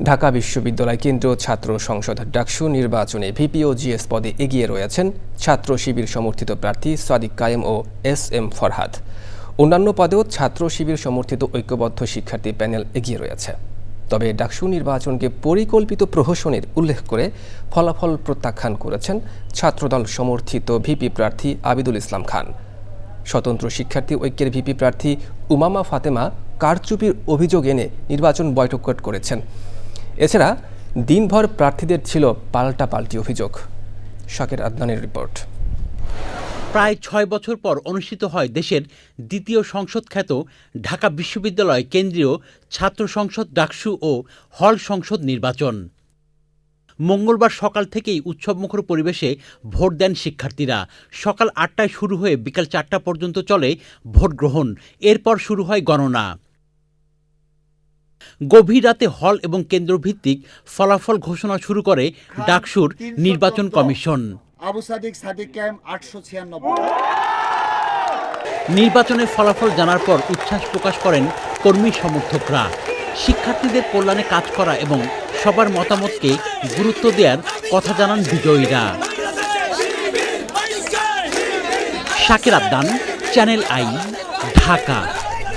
ঢাকা বিশ্ববিদ্যালয় কেন্দ্রীয় ছাত্র সংসদ ডাকসু নির্বাচনে ভিপি ও জিএস পদে এগিয়ে রয়েছেন ছাত্র শিবির সমর্থিত প্রার্থী সাদিক কায়েম ও এস এম ফরহাদ। অন্যান্য পদেও ছাত্র শিবির সমর্থিত ঐক্যবদ্ধ শিক্ষার্থী প্যানেল এগিয়ে রয়েছে। তবে ডাকসু নির্বাচনকে পরিকল্পিত প্রহসনের উল্লেখ করে ফলাফল প্রত্যাখ্যান করেছেন ছাত্রদল সমর্থিত ভিপি প্রার্থী আবিদুল ইসলাম খান। স্বতন্ত্র শিক্ষার্থী ঐক্যের ভিপি প্রার্থী উমামা ফাতেমা কারচুপির অভিযোগ এনে নির্বাচন বয়কট করেছেন। এছাড়া দিনভর প্রার্থীদের ছিল পাল্টাপাল্টি অভিযোগ। শাকের আদনানের রিপোর্ট। প্রায় ছয় বছর পর অনুষ্ঠিত হয় দেশের দ্বিতীয় সংসদ খ্যাত ঢাকা বিশ্ববিদ্যালয় কেন্দ্রীয় ছাত্র সংসদ ডাকসু ও হল সংসদ নির্বাচন। মঙ্গলবার সকাল থেকেই উৎসবমুখর পরিবেশে ভোট দেন শিক্ষার্থীরা। সকাল আটটায় শুরু হয়ে বিকাল চারটা পর্যন্ত চলে ভোট গ্রহণ এরপর শুরু হয় গণনা। গভীর রাতে হল এবং কেন্দ্রভিত্তিক ফলাফল ঘোষণা শুরু করে ডাকসুর নির্বাচন কমিশন। আবু সাদিক সাদিক ক্যাম আটশো ছিয়ানব্বই। নির্বাচনের ফলাফল জানার পর উচ্ছ্বাস প্রকাশ করেন কর্মী সমর্থকরা। শিক্ষার্থীদের কল্যাণে কাজ করা এবং সবার মতামতকে গুরুত্ব দেওয়ার কথা জানান বিজয়ীরা। শাকের আবদান চ্যানেল আই ঢাকা।